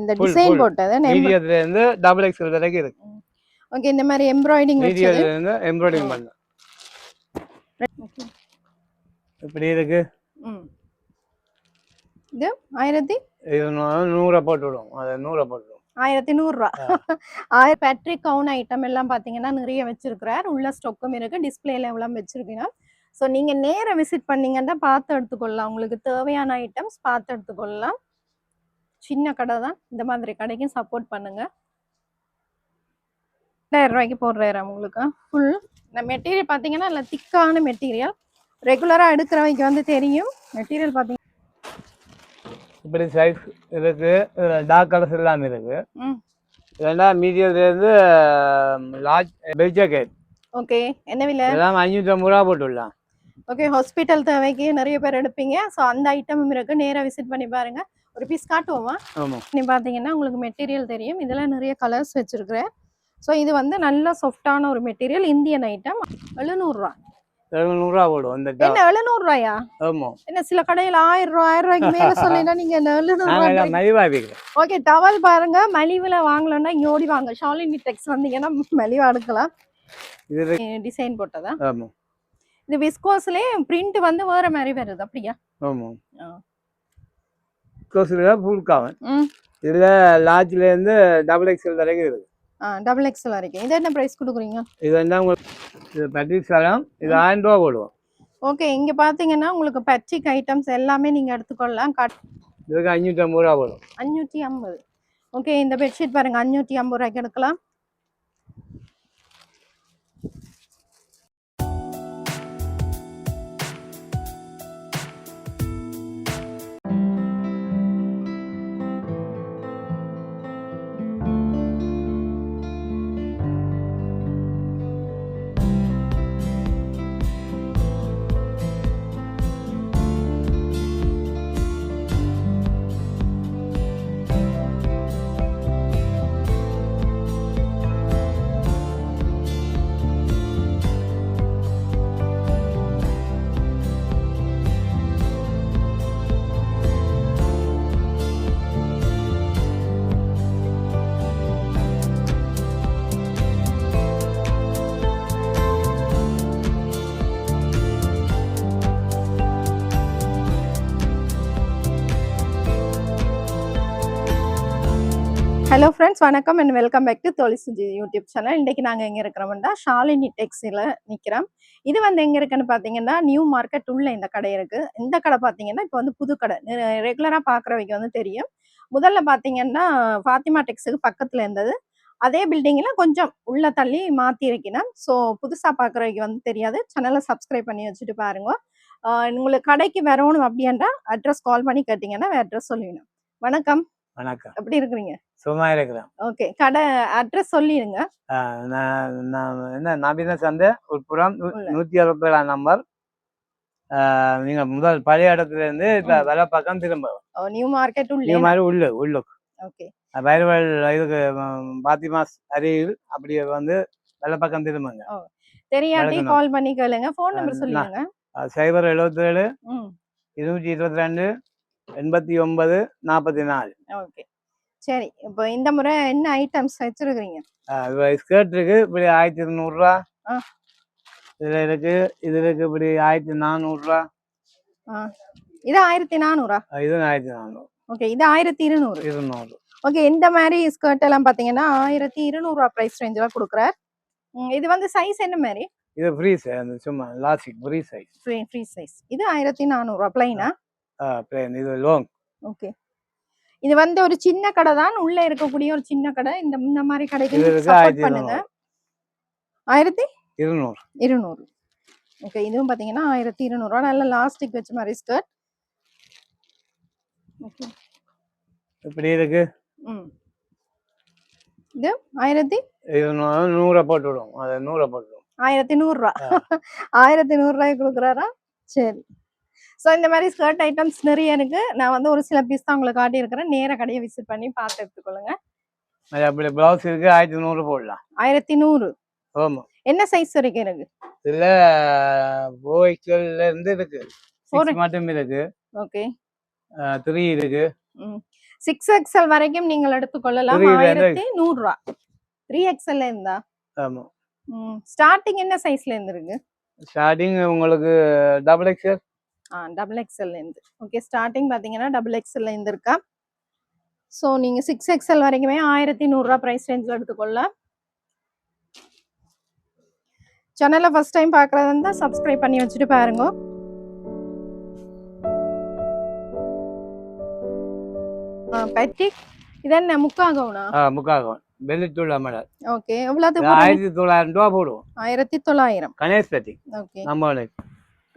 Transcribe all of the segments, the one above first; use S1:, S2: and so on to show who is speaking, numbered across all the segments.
S1: இந்த டிசைன். போட்டது
S2: மீடியத்துல இருந்து டபுள் எக்ஸ்எல் வரைக்கும் இருக்கு.
S1: ஓகே இந்த மாதிரி எம்ப்ராய்டிங்
S2: மீடியத்துல இருந்து எம்ப்ராய்டிங் பண்ண. இப்படி இருக்கு.
S1: இது ஆயிரத்தி?
S2: நூறை போட்டு விடுவோம் அதை நூறை போட்டு
S1: ஆயிரத்தி நூறுரூவா. ஆயிரம் பேட்ரிக் கவுன் ஐட்டம் எல்லாம் பார்த்தீங்கன்னா நிறைய வச்சிருக்கிறார். உள்ள ஸ்டொக்கும் இருக்கு. டிஸ்பிளேல எவ்வளோ வச்சிருக்கீங்க ஸோ நீங்க நேரா விசிட் பண்ணீங்கன்னா பார்த்து எடுத்துக்கொள்ளலாம். உங்களுக்கு தேவையான ஐட்டம்ஸ் பார்த்து எடுத்துக்கொள்ளலாம். சின்ன கடை தான். இந்த மாதிரி கடைக்கும் சப்போர்ட் பண்ணுங்க. ரெண்டாயிரம் ரூபாய்க்கு போடுறாரு உங்களுக்கு ஃபுல் இந்த மெட்டீரியல் பார்த்தீங்கன்னா நல்ல திக்கான மெட்டீரியல் ரெகுலராக எடுக்கிறவைக்கு வந்து தெரியும். மெட்டீரியல் பார்த்தீங்கன்னா
S2: இப்படி சைஸ் இருக்கு. டார்க் கலர்ஸ் எல்லாம் இருக்கு.
S1: ம்.
S2: இதெல்லாம் மீடியத்துல இருந்து லார்ஜ் பெல் ஜாக்கெட்
S1: ஓகே என்ன விலை?
S2: இதெல்லாம் அஞ்சூற்றி ஐம்பது ரூபா போட்டு விடலாம்
S1: ஓகே ஹாஸ்பிட்டல் தேவைக்கு நிறைய பேர் எடுப்பீங்க. ஸோ அந்த ஐட்டமும் இருக்கு. நேரா விசிட் பண்ணி பாருங்க. ஒரு பீஸ் காட்டுவோமா? நீ பார்த்தீங்கன்னா உங்களுக்கு மெட்டீரியல் தெரியும். இதெல்லாம் நிறைய கலர்ஸ் வச்சிருக்கிறேன். ஸோ இது வந்து நல்ல சாஃப்டான ஒரு மெட்டீரியல் இந்தியன் ஐட்டம் எழுநூறுரூவா
S2: எழுநூறுவா போடும்
S1: என்ன எழுநூறுரூவாயா
S2: ஆமாம்
S1: என்ன சில கடையில் ஆயிரம் ரூபா ஆயிரம் ரூபாய்க்கு மேல சொன்னீங்கன்னா நீங்க
S2: நாங்கள்
S1: எழுநூறுவா
S2: மலிவாக
S1: ஓகே டவல் பாருங்க. மலிவுல வாங்கலன்னா இங்க ஓடி வாங்க. ஷாலினி டெக்ஸ் வந்தீங்கன்னா மலிவா எடுக்கலாம்.
S2: இது
S1: டிசைன் போட்டதா?
S2: ஆமாம்
S1: இது விஸ்கோஸ்லயே பிரிண்ட் வந்து வேற மாதிரி வருது அப்படியா?
S2: ஆமாம்
S1: ஆ.
S2: கோசில் ஃபுல் காவன்
S1: ம்.
S2: இதில் லார்ஜ்லேருந்து டபுள் எக்ஸ்எல் வரைக்கும் இருக்கு
S1: ஆ டபுள் எக்ஸல் வரைக்கும். இது என்ன ப்ரைஸ் கொடுக்குறீங்க?
S2: இது வந்து உங்களுக்கு இது பட்டி சலம் இது ஆயிரம் ரூபா போடுவோம்.
S1: ஓகே இங்க பாத்தீங்கன்னா உங்களுக்கு பச்சிக் ஐட்டம்ஸ் எல்லாமே நீங்க எடுத்துக்கொள்ளலாம். கட்
S2: இதுக்கு அஞ்சூற்றி ஐம்பது ரூபா போடும்
S1: அஞ்சூற்றி ஐம்பது. ஓகே இந்த பெட்ஷீட் பாருங்க அஞ்சூற்றி ஐம்பது ரூபாய்க்கு எடுக்கலாம். ஹலோ ஃப்ரெண்ட்ஸ் வணக்கம் and welcome back to Suji YouTube channel இன்றைக்கி நாங்கள் எங்கே இருக்கிறோம்னா ஷாலினி டெக்ஸில் நிற்கிறோம். இது வந்து எங்கே இருக்குன்னு பார்த்தீங்கன்னா நியூ மார்க்கெட் உள்ள இந்த கடை இருக்குது இந்த கடை பார்த்தீங்கன்னா இப்போ வந்து புது கடை. ரெகுலராக பார்க்குறவைக்கு வந்து தெரியும். முதல்ல பார்த்தீங்கன்னா ஃபாத்திமா டெக்ஸுக்கு பக்கத்தில் இருந்தது. அதே பில்டிங்கில் கொஞ்சம் உள்ள தள்ளி மாற்றி இருக்கணும் ஸோ புதுசாக பார்க்குறவைக்கு வந்து தெரியாது. சேனலை சப்ஸ்கிரைப் பண்ணி வச்சுட்டு பாருங்க. உங்களுக்கு கடைக்கு வரணும் அப்படின்னா அட்ரஸ் கால் பண்ணி கேட்டிங்கன்னா அட்ரஸ் சொல்லிடணும். வணக்கம்.
S2: வணக்கம்.
S1: எப்படி இருக்கிறீங்க?
S2: சும்மா இருக்கிறேன்.
S1: ஓகே. கடை அட்ரஸ் சொல்லிடுங்க.
S2: என்ன நவீன சந்தை உட்புறம் நூ-
S1: உள்ள.
S2: நூற்றி அறுபத்தேழாம் நம்பர். நீங்க முதல் பழைய இடத்துல இருந்து இப்ப. வலை பக்கம் திரும்ப
S1: நியூ மார்க்கெட் உள்ளே.
S2: மாதிரி உள்ளு உள்ளுக்கு.
S1: ஓகே.
S2: வைரவல் இதுக்கு பாத்திமாஸ் அருகில் அப்படியே வந்து வெள்ளை பக்கம் திரும்புங்க.
S1: தெரியாட்டி. கால் பண்ணி கேளுங்க. ஃபோன் நம்பர்
S2: ஆஹ் சைபர் எழுபத்தேழு
S1: ம்.
S2: இருநூற்றி இருபத்தி ரெண்டு எண்பத்தி ஒன்பது நாற்பத்தி நாலு.
S1: ஓகே. சரி இப்போ இந்த முறை என்ன ஐட்டம்ஸ் வச்சிருக்கிறீங்க?
S2: ஸ்கர்ட் இருக்கு இப்படி ஆயிரத்தி இருநூறுவா.
S1: ஆ.
S2: இதுல இருக்கு இது இருக்கு இப்படி ஆயிரத்தி நானூறுரூவா
S1: இது ஆயிரத்தி நானூறா?
S2: இது ஆயிரத்தி நானூறு.
S1: ஓகே இது ஆயிரத்தி இருநூறு.
S2: இருநூறு.
S1: ஓகே இந்த மாதிரி ஸ்கர்ட் எல்லாம் பார்த்தீங்கன்னா ஆயிரத்தி இருநூறுவா ப்ரைஸ் ரேஞ்சில் கொடுக்குறார். இது வந்து சைஸ் என்ன மாதிரி?
S2: இது ஃப்ரீ சைஸ் சும்மா elastic free size
S1: free free size இது ஆயிரத்தி நானூறுவா பிளைனா
S2: பிளேன் இது லோங்
S1: ஓகே. இது வந்து ஒரு சின்ன கடை தான். உள்ள இருக்கக்கூடிய ஒரு சின்ன கடை. இந்த இந்த மாதிரி கடைக்கு சப்போர்ட் பண்ணுங்க. ஆயிரத்தி?
S2: இருநூறு.
S1: இருநூறு. ஓகே இதுவும் பார்த்தீங்கன்னா ஆயிரத்தி இருநூறுவா நல்ல லாஸ்டிக் வச்ச மாதிரி ஸ்கர்ட் ஓகே
S2: இப்படி இருக்கு?
S1: ம். இது ஆயிரத்தி?
S2: நூறை போட்டு விடுவோம். அது நூறை போட்டு
S1: ஆயிரத்தி நூறுரூவா ஆயிரத்தி நூறுரூவாய்க்கு கொடுக்குறாரா? சரி. ஸோ இந்த மாதிரி ஸ்கர்ட் ஐட்டம்ஸ் நிறைய இருக்கு. நான் வந்து ஒரு சில பீஸ் தான் உங்களுக்கு காட்டியிருக்கிறேன். நேர கடையை விசிட் பண்ணி பார்த்து எடுத்துக்கொள்ளுங்க.
S2: அப்படி பிளவுஸ் இருக்கு. ஆயிரத்தி நூறு போடலாம்.
S1: ஆயிரத்தி நூறு.
S2: ஆமா.
S1: என்ன சைஸ் வரைக்கும் இருக்கு?
S2: இதுல ஃபோர் எக்ஸ்எல்ல இருந்து இருக்கு. மட்டும் இருக்கு.
S1: ஓகே
S2: த்ரீ இருக்கு.
S1: சிக்ஸ் எக்ஸ்எல் வரைக்கும் நீங்கள் எடுத்துக்கொள்ளலாம். ஆயிரத்தி நூறு ரூபா த்ரீ எக்ஸ்எல்ல இருந்தா?
S2: ஆமா.
S1: ஸ்டார்டிங் என்ன சைஸ்ல இருந்து இருக்கு?
S2: ஸ்டார்டிங் உங்களுக்கு டபுள் எக்ஸ்எல்
S1: டபுள் எக்ஸ்எல்ல இருந்து ஓகே ஸ்டார்டிங் பார்த்தீங்கன்னா டபுள் எக்ஸ்எல்ல இருந்து இருக்கா? ஸோ நீங்கள் சிக்ஸ் எக்ஸ்எல் வரைக்குமே ஆயிரத்தி நூறுரூவா ப்ரைஸ் ரேஞ்சில் எடுத்துக்கொள்ளலாம் சேனலை ஃபர்ஸ்ட் டைம் பார்க்குறது இருந்தால் சப்ஸ்கிரைப் பண்ணி வச்சுட்டு பாருங்க. பெட்டிக் இதென்ன முக்கா கவுனா
S2: முக்காகம் வெள்ளித்தூள் அமரர்
S1: ஓகே எவ்வளோது
S2: ஆயிரத்தி தொள்ளாயிரம் ரூபா போடுவோம்.
S1: ஆயிரத்தி தொள்ளாயிரம்.
S2: கணேஷ் பெட்டி
S1: ஓகே
S2: நம்ம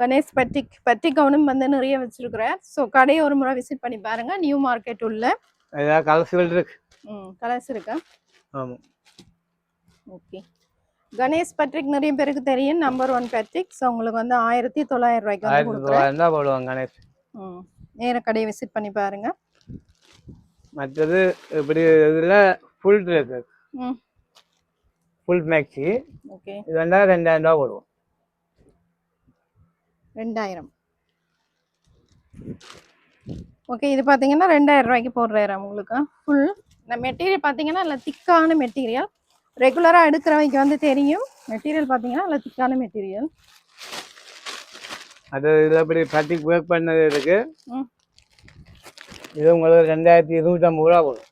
S1: கணேஷ் பெட்டிக் பெட்டிக் கவுனும் வந்து நிறைய வச்சிருக்கிறேன். ஸோ கடையை ஒரு முறை விசிட் பண்ணி பாருங்க. நியூ மார்க்கெட் உள்ள.
S2: ஏதாவது கலசுகள் இருக்கு.
S1: ம் கலர்ஸ் இருக்கா?
S2: ஆமா.
S1: ஓகே கணேஷ் பேட்ரிக் நிறைய பேருக்கு தெரியும். நம்பர் ஒன் பேட்ரிக் ஸோ உங்களுக்கு வந்து ஆயிரத்தி தொள்ளாயிரம் ரூபாய்க்கு வந்து கொடுக்குறேன்.
S2: தான் போடுவாங்க கணேஷ்.
S1: ம் நேர கடையை விசிட் பண்ணி பாருங்க.
S2: மற்றது இப்படி இதில் ஃபுல்
S1: ம்.
S2: ஃபுல் மேக்ஸி
S1: ஓகே
S2: இது ரெண்டாயிரம் ரெண்டாயிரம் ரூபா போடுவோம்.
S1: ரெண்டாயிரம். ஓகே இது பார்த்தீங்கன்னா ரெண்டாயிரம் ரூபாய்க்கு போடுறாயிரம் உங்களுக்கு. ஃபுல் இந்த மெட்டீரியல் பார்த்தீங்கன்னா இல்லை திக்கான மெட்டீரியல் ரெகுலராக எடுக்கிறவைக்கு வந்து தெரியும். மெட்டீரியல் பார்த்தீங்கன்னா இல்லை திக்கான மெட்டீரியல்
S2: அது இதில் இப்படி பட்டிக்கு ஒர்க் பண்ணது இருக்கு. இது உங்களுக்கு ரெண்டாயிரத்தி இருநூற்றம்பது ரூபா போடும்.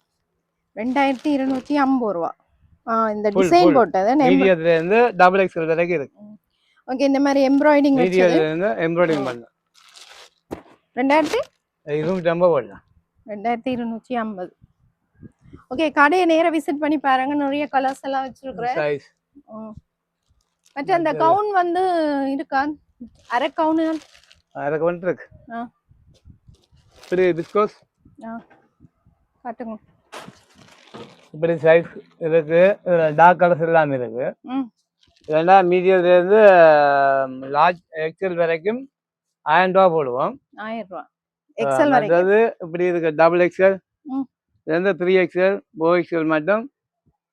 S1: ரெண்டாயிரத்தி இருநூற்றி ஐம்பது ரூபா. இந்த டிசைன். போட்டது
S2: மீடியத்துலேருந்து டபுள் எக்ஸ்எல் வரைக்கும் இருக்கு.
S1: ஓகே இந்த மாதிரி எம்ப்ராய்டிங் வச்சது ரெண்டாயிரத்தி?
S2: இருநூற்றம்பது போடலாம்.
S1: ரெண்டாயிரத்தி இருநூற்றி ஐம்பது. ஓகே கடையை நேரா விசிட் பண்ணி பாருங்க. நிறைய கலர்ஸ் எல்லாம் வச்சிருக்கிறேன்.
S2: சைஸ்.
S1: மற்ற அந்த கவுன் வந்து இருக்கா? அரை கவுனு
S2: அதுக்கு வந்துட்டு இருக்கு.
S1: ஆ.
S2: இப்படி பிஸ்கோஸ்
S1: ஆ. காட்டுங்க.
S2: இப்படி சைஸ் இருக்கு. டார்க் கலர்ஸ் எல்லாம் இருக்கு.
S1: ம்.
S2: இதெண்டா மீடியத்துலேருந்து லார்ஜ் எக்ஸல் வரைக்கும் ஆயிரம் ரூபா போடுவோம்.
S1: ஆயிரம் ரூபா. எக்ஸல்
S2: அதாவது இப்படி இருக்கு. டபுள் எக்ஸல்
S1: ம்.
S2: இதுலேருந்து த்ரீ எக்ஸல் ஃபோர் எக்ஸல் மட்டும்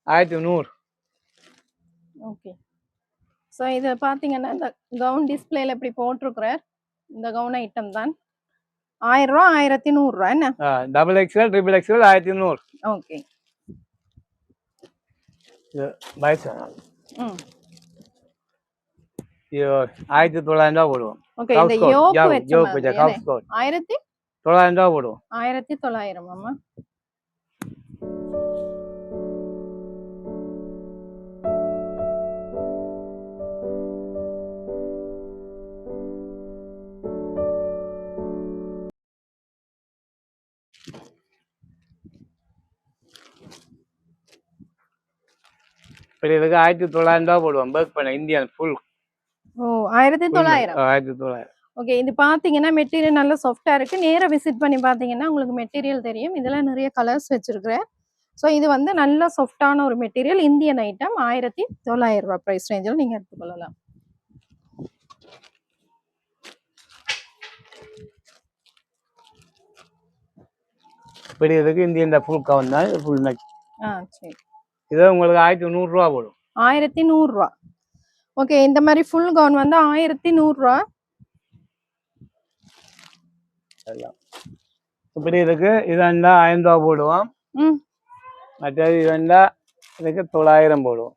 S2: ஆயிரத்தி நூறு.
S1: ஓகே. ஸோ இது பார்த்தீங்கன்னா இந்த கவுன் டிஸ்பிளேல இப்படி போட்டிருக்கிறார். இந்த கவுன் ஐட்டம் தான். ஆயிரம் ரூபா ஆயிரத்தி நூறுரூவா என்ன?
S2: டபுள் எக்ஸல் ட்ரிபிள் எக்ஸல் ஆயிரத்தி நூறு.
S1: ஓகே.
S2: இது வயசு
S1: ம்.
S2: ஆயிரத்தி தொள்ளாயிரம் ரூபா போடுவோம்.
S1: ஆயிரத்தி
S2: தொள்ளாயிரம் ரூபா போடுவோம்
S1: ஆயிரத்தி தொள்ளாயிரம்
S2: இப்படி இருக்கு ஆயிரத்தி தொள்ளாயிரம் ரூபா போடுவோம் ஒர்க் பண்ண இந்தியன் ஃபுல்
S1: ஆயிரத்தி தொள்ளாயிரம்.
S2: ஆயிரத்தி தொள்ளாயிரம்.
S1: ஓகே இது பார்த்தீங்கன்னா மெட்டீரியல் நல்ல சாஃப்டாக இருக்குது நேராக விசிட் பண்ணி பார்த்தீங்கன்னா உங்களுக்கு மெட்டீரியல் தெரியும். இதில் நிறைய கலர்ஸ் வச்சுருக்கிறேன். ஸோ இது வந்து நல்ல சாஃப்டான ஒரு மெட்டீரியல் இந்தியன் ஐட்டம் ஆயிரத்தி தொள்ளாயிரம் ரூபாய் ப்ரைஸ் ரேஞ்சில் நீங்கள் எடுத்துக்கொள்ளலாம்.
S2: இருக்கு இந்தியன் ஃபுல் கவன் தான் ஃபுல் மேக்
S1: ஆ சரி.
S2: இது உங்களுக்கு ஆயிரத்தி நூறுரூவா போடும்.
S1: ஆயிரத்தி நூறுரூவா ஓகே இந்த மாதிரி ஃபுல் கவுன் வந்து ஆயிரத்தி நூறுரூவா
S2: இப்படி இருக்கு. இதண்டா ஆயிரம் ரூபா போடுவோம். மற்றது இதண்டா இதுக்கு தொள்ளாயிரம் போடுவோம்.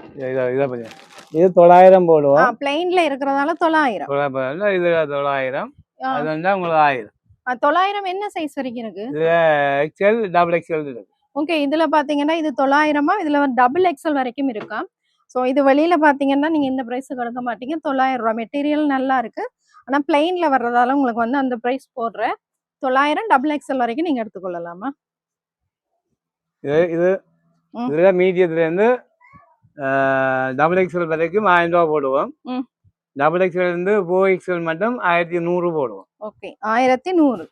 S2: இது- இதை இதை பத்தி. இது தொள்ளாயிரம் போடுவோம்.
S1: பிளைன்ல இருக்கிறதால தொள்ளாயிரம்.
S2: இது தொள்ளாயிரம். அது வந்தா உங்களுக்கு ஆயிரம்.
S1: தொள்ளாயிரம் என்ன சைஸ் வரைக்கும் இருக்கு?
S2: இதுல எக்ஸ்எல் டபுள் எக்ஸ்எல் இருக்கு.
S1: ஓகே இதுல பாத்தீங்கன்னா இது தொள்ளாயிரமா? இதுல டபுள் எக்ஸல் வரைக்கும் இருக்கா? ஸோ இது வெளியில பாத்தீங்கன்னா நீங்க இந்த பிரைஸுக்கு எடுக்க மாட்டீங்க. தொள்ளாயிரம் ரூபாய். மெட்டீரியல் நல்லா இருக்கு. ஆனா பிளைன்ல வர்றதால உங்களுக்கு வந்து அந்த பிரைஸ் போடுற தொள்ளாயிரம் டபுள் எக்ஸல் வரைக்கும் நீங்க எடுத்துக்கொள்ளலாமா?
S2: இது இது. இதுல மீடியத்துல இருந்து டபுள் எக்ஸ்எல் வரைக்கும் ஆயிரம் ரூபா போடுவோம். டபுள் எக்ஸ்எல் இருந்து ஃபோர் எக்ஸ்எல் மட்டும் ஆயிரத்தி நூறு போடுவோம்.
S1: ஓகே. ஆயிரத்தி நூறு.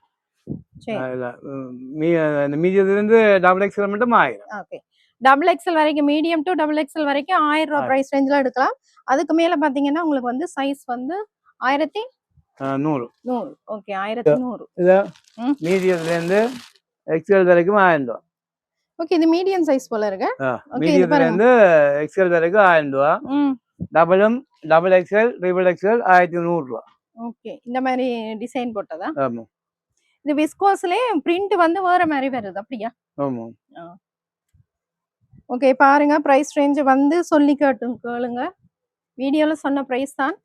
S1: சரி.
S2: அதுல, ம், மீ- இந்த மீடியத்துல இருந்து டபுள் எக்ஸ்எல் மட்டும் ஆயிரம்.
S1: ஓகே. டபுள் எக்ஸல் வரைக்கும் மீடியம் டு டபுள் எக்ஸல் வரைக்கும் ஆயிரம் ரூபாய்
S2: ஆ.
S1: பிரைஸ் ரேஞ்சில் எடுக்கலாம். அதுக்கு மேல பாத்தீங்கன்னா உங்களுக்கு வந்து சைஸ் வந்து ஆயிரத்தி
S2: நூறு.
S1: நூறு. ஓகே ஆயிரத்தி நூறு.
S2: இது
S1: ம்.
S2: மீடியத்துல இருந்து எக்ஸ்எல் வரைக்கும் ஆயிரம் ரூபா.
S1: ஓகே இது மீடியம் சைஸ் போல இருக்கு.
S2: இருந்து எக்ஸ்எல் வரைக்கும் ஆயிரம் ரூபா. டபுளும் டபுள் எக்ஸ்எல் ட்ரிபிள் எக்ஸ்எல் ஆயிரத்தி நூறு ரூபா.
S1: ஓகே இந்த மாதிரி டிசைன் போட்டதா? இது விஸ்கோஸ்லயே பிரிண்ட் வந்து வேற மாதிரி வருது அப்படியா?
S2: ஆமா.
S1: ஓகே பாருங்க பிரைஸ் ரேஞ்ச் வந்து சொல்லி கேட்டு கேளுங்க. வீடியோல சொன்ன பிரைஸ் தான்.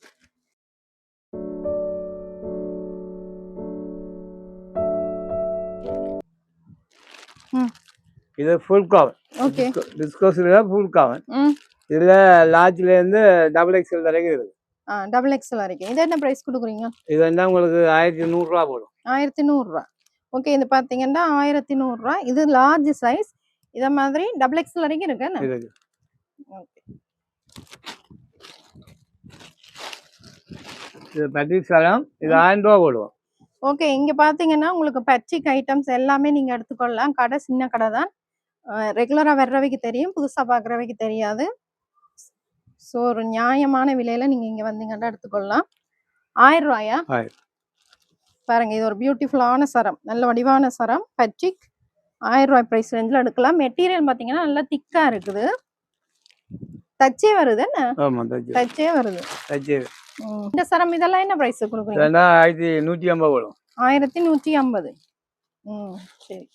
S2: இது ஃபுல் கவர்
S1: ஓகே
S2: டிஸ்கோஸ்ல ஃபுல் கவர்
S1: ம்.
S2: இதுல லார்ஜ்ல இருந்து டபுள் எக்ஸ்எல் வரைக்கும் இருக்கு.
S1: டபுள் எக்ஸ்எல் வரைக்கும். இது என்ன பிரைஸ் கொடுக்குறீங்க?
S2: இது வந்து உங்களுக்கு ஆயிரத்தி நூறுரூவா போடும்.
S1: ஆயிரத்தி நூறுரூவா ஓகே இது பார்த்தீங்கன்னா ஆயிரத்தி நூறுரூவா இது லார்ஜ் சைஸ் இதை மாதிரி டபுள் எக்ஸ்எல் வரைக்கும் இருக்கு என்ன?
S2: இருக்கு.
S1: ஓகே
S2: இது பட்டி சலம் இது ஆயிரம் ரூபா போடுவோம்.
S1: ஓகே இங்க பாத்தீங்கன்னா உங்களுக்கு பச்சிக் ஐட்டம்ஸ் எல்லாமே நீங்க எடுத்துக்கொள்ளலாம். கடை சின்ன கடை தான். ரெகுலரா வர்றவைக்கு தெரியும் புதுசா பாக்குறவைக்கு தெரியாது. ஸோ ஒரு நியாயமான விலையில நீங்க இங்க வந்தீங்கன்னா எடுத்துக்கொள்ளலாம். ஆயிரம் ரூபாயா. பாருங்க இது ஒரு பியூட்டிஃபுல்லான சரம். நல்ல வடிவான சரம். பச்சிக் ஆயிரம் ரூபாய் ப்ரைஸ் ரேஞ்சில் எடுக்கலாம். மெட்டீரியல் பாத்தீங்கன்னா நல்லா திக்கா இருக்குது. தச்சே வருது என்ன?
S2: தச்சு
S1: வருது.
S2: தச்சு.
S1: இந்த சரம் இதெல்லாம் என்ன ப்ரைஸ் கொடுக்குறீங்க?
S2: ஆயிரத்தி நூற்றி ஐம்பது போடும்
S1: ஆயிரத்தி நூற்றி ஐம்பது. ம் சரி.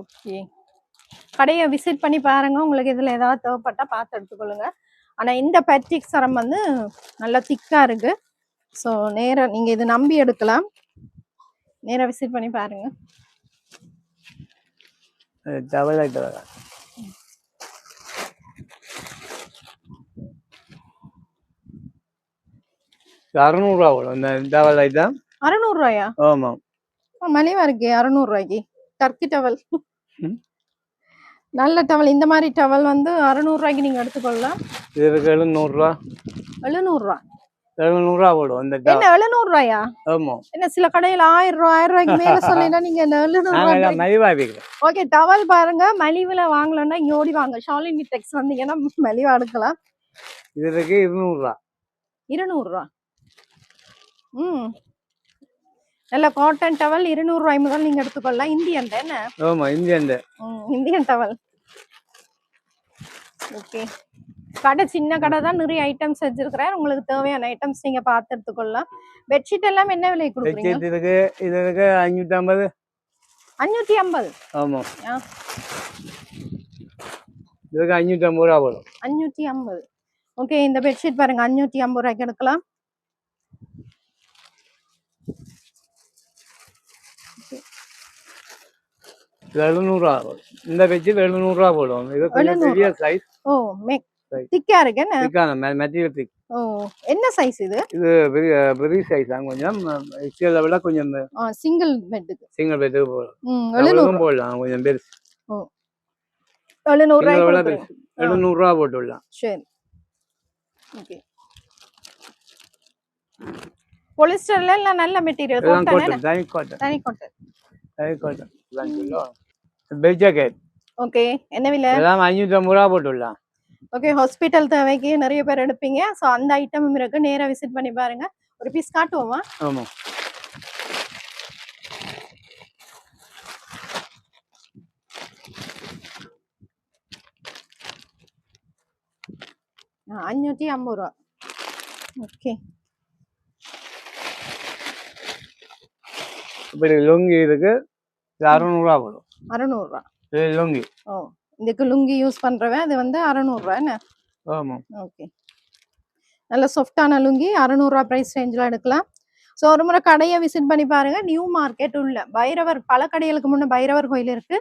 S1: ஓகே கடையை விசிட் பண்ணி பாருங்க. உங்களுக்கு இதில் ஏதாவது தேவைப்பட்டா பார்த்து எடுத்துக்கொள்ளுங்க. ஆனால் இந்த பேட்ரிக் சரம் வந்து நல்லா திக்காக இருக்கு. ஸோ நேராக நீங்கள் இது நம்பி எடுக்கலாம். நேராக விசிட் பண்ணி பாருங்க.
S2: டபுள் ஐட்டம் அறுநூறுவா போடும் இந்த டபுள் ஐட்டம்
S1: அறநூறுவாயா?
S2: ஆமாம்
S1: மலிவா இருக்கே அறநூறுவாய்க்கு. Turkey towel. நல்ல டவல். இந்த மாதிரி டவல் வந்து அறநூறுவாய்க்கு நீங்கள் எடுத்துக்கொள்ளலாம்.
S2: இது இருக்கு எழுநூறுவா.
S1: எழுநூறுவா
S2: போடும் இந்த
S1: என்ன எழுநூறுவாயா?
S2: ஆமாம்
S1: என்ன சில கடையில ஆயிரம் ரூபாய் ஆயிரம் ரூபாய்க்கு மேல சொல்லினா நீங்க
S2: மலிவா விற்கிறோம்
S1: ஓகே டவல் பாருங்க. மலிவுல வாங்கலன்னா இங்க ஓடி வாங்க. ஷாலினி டெக்ஸ் வந்தீங்கன்னா மலிவா எடுக்கலாம்.
S2: இது இருக்கு இருநூறுவா
S1: இருநூறு ரூபா. ம். நல்ல காட்டன் டவல் இருநூறு ரூபாய் முதல் நீங்க எடுத்துக்கொள்ளலாம். இந்தியன் என்ன?
S2: Indian
S1: Indian towel okay. கடை சின்ன கடை தான் நிறைய ஐட்டம்ஸ் வச்சிருக்கிறேன். உங்களுக்கு தேவையான ஐட்டம்ஸ் நீங்க பார்த்து எடுத்துக்கொள்ளலாம். பெட்ஷீட் எல்லாம் என்ன விலை கொடுக்குறீங்க?
S2: பெட்ஷீட் இருக்கு இது இருக்கு அஞ்சூற்றி ஐம்பது?
S1: அஞ்சூத்தி ஐம்பது
S2: ஆமாம்
S1: ஆ.
S2: இதுக்கு அஞ்சூற்றி ஐம்பது ரூபா போடும்
S1: அஞ்சூத்தி ஐம்பது. ஓகே இந்த பெட்ஷீட் பாருங்க. அஞ்சூத்தி ஐம்பது ரூபாய்க்கு எடுக்கலாம்.
S2: எழுநூறுவா இந்த பெட்ஷீட் எழுநூறுவா போடும் இது கொஞ்சம்
S1: 700
S2: பெரிய சைஸ்
S1: ஓ மேக். திக்கா இருக்கு என்ன?
S2: திக்கான மெட்டீரியல் திக்
S1: ஓ என்ன சைஸ் இது?
S2: இது பெரிய பெரிய சைஸ் தான். கொஞ்சம் எக்ஸ்எல்ல விட கொஞ்சம்
S1: சிங்கிள் பெட்டுக்கு
S2: சிங்கிள் பெட்டுக்கு போடும்
S1: ம் எழுநூறு.
S2: அவ்வளவும் போடலாம் கொஞ்சம் பெருசு.
S1: எழுநூறு
S2: சிங்கிளை விட
S1: ரூபாய்க்கு
S2: பெருசு. எழுநூறுவா போட்டு விடலாம்.
S1: சரி. ஓகே. பொலிஸ்டர்ல எல்லாம் நல்ல மெட்டீரியல் காட்டன்
S2: தனி? காட்டன்
S1: தனி காட்டன்
S2: தனி காட்டன் பெல் ஜாக்கெட்
S1: ஓகே. என்ன விலை?
S2: எல்லாம் அஞ்சூற்றி ஐம்பது ரூபா போட்டு விடலாம்.
S1: ஓகே ஹாஸ்பிட்டல் தேவைக்கு நிறைய பேர் எடுப்பீங்க. ஸோ அந்த ஐட்டமும் இருக்கு. நேரா விசிட் பண்ணி பாருங்க. ஒரு பீஸ் காட்டுவோமா?
S2: ஆமாம்
S1: ஆ, அஞ்சூத்தி ஐம்பது ரூபா. ஓகே
S2: இப்படி லுங்கி இருக்கு. அறநூறுவா போடும்
S1: அறநூறுவா.
S2: லுங்கி.
S1: ஓ. இதுக்கு லுங்கி யூஸ் பண்றவன் அது வந்து அறநூறுவா என்ன
S2: ஆமாம்
S1: ஓகே. நல்ல சாஃப்டான லுங்கி அறநூறுவா ப்ரைஸ் ரேஞ்சில் எடுக்கலாம். ஸோ ஒரு முறை கடையை விசிட் பண்ணி பாருங்க. நியூ மார்க்கெட் உள்ள பைரவர் பல கடைகளுக்கு முன்னே பைரவர் கோயில் இருக்கு.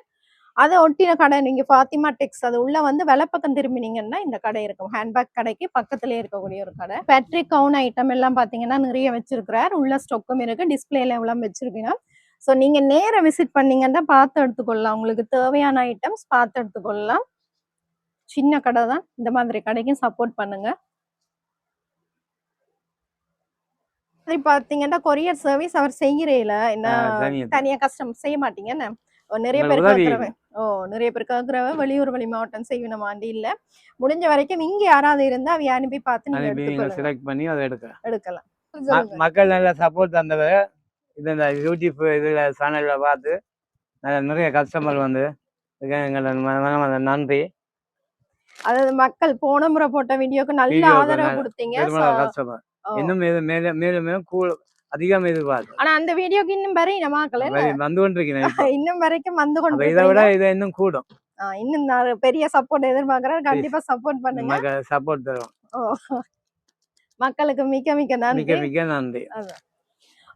S1: அதை ஒட்டின கடை நீங்க ஃபாத்திமா டெக்ஸ் அது உள்ள வந்து வலப்பக்கம் திரும்பினீங்கன்னா இந்த கடை இருக்கும். ஹேண்ட்பேக் கடைக்கு பக்கத்துலயே இருக்கக்கூடிய ஒரு கடை. பேட்ரிக் கவுன் ஐட்டம் எல்லாம் பாத்தீங்கன்னா நிறைய வச்சிருக்கிறார். உள்ள ஸ்டொக்கும் இருக்கு. டிஸ்பிளேல எவ்வளவு வச்சிருக்கீங்க ஸோ நீங்க நேர விசிட் பண்ணீங்கன்னா பார்த்து எடுத்துக்கொள்ளலாம். உங்களுக்கு தேவையான ஐட்டம்ஸ் பார்த்து எடுத்துக்கொள்ளலாம். சின்ன கடை தான். இந்த மாதிரி கடைக்கும் சப்போர்ட் பண்ணுங்க. பாத்தீங்கன்னா கொரியர் சர்வீஸ் அவர் செய்யறேல. என்ன
S2: தனியா
S1: கஷ்டம் செய்ய மாட்டீங்க. என்ன? ஓ, நிறைய பேர் கேட்கறவன் ஓ நிறைய பேர் கேட்கறவ வெளியூர் வெளி மாவட்டம் செய்யணுமாண்டி இல்ல. முடிஞ்ச வரைக்கும் இங்க யாராவது இருந்தா அவைய அனுப்பி பார்த்து நீங்க
S2: நீங்கள் செலக்ட் பண்ணி அதை எடுக்க.
S1: எடுக்கலாம்.
S2: ம-
S1: சொல்லுங்க.
S2: மக்கள் நல்ல சப்போர்ட் தந்தவர். இது இந்த யூடியூப் இதில் சேனலில் பார்த்து நிறைய கஸ்டமர் வந்து எங்களோட நன்றி.
S1: அதாவது மக்கள் போன முறை போட்ட வீடியோக்கு நல்ல ஆதரவு கொடுத்தீங்க.
S2: கஸ்டமர்
S1: ஓ,
S2: இன்னும் மேலும் மேலும் மேலும் மேலும் அதிகம் எதிர்பார்க்கும்
S1: ஆனா அந்த வீடியோக்கு இன்னும் வரை
S2: வரி- வந்து கொண்டிருக்கிறேன்.
S1: இன்னும் வரைக்கும் வந்து கொண்டு
S2: இதை விட இது இன்னும் கூடும்.
S1: இன்னும் பெரிய சப்போர்ட் எதிர்பார்க்கறேன். கண்டிப்பா சப்போர்ட் பண்ணுங்க.
S2: சப்போர்ட் தரும்
S1: மக்களுக்கு மிக்க மிக்க
S2: மிக்க
S1: நன்றி.
S2: மிக்க நன்றி.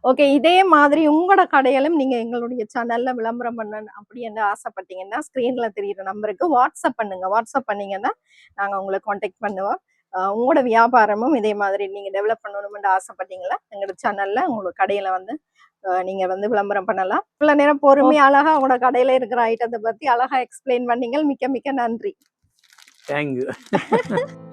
S1: ஓகே இதே மாதிரி உங்களோட கடையிலும் நீங்க எங்களுடைய சேனல்ல விளம்பரம் பண்ண அப்படி என்று ஆசைப்பட்டீங்கன்னா ஸ்கிரீன்ல தெரியுற நம்பருக்கு வாட்ஸ்அப் பண்ணுங்க. வாட்ஸ்அப் பண்ணீங்கன்னா நாங்க உங்களை காண்டாக்ட் பண்ணுவோம். உங்களோட வியாபாரமும் இதே மாதிரி நீங்க டெவலப் பண்ணணும்னு ஆசைப்பட்டீங்களா? எங்களோட சேனல்ல உங்களோட கடையில வந்து ஆஹ் நீங்க வந்து விளம்பரம் பண்ணலாம். இவ்வளவு நேரம் பொறுமையா அழகா உங்களோட கடையில இருக்கிற ஐட்டத்தை பத்தி அழகா எக்ஸ்பிளைன் பண்ணீங்க மிக்க மிக்க நன்றி.
S2: தேங்க்யூ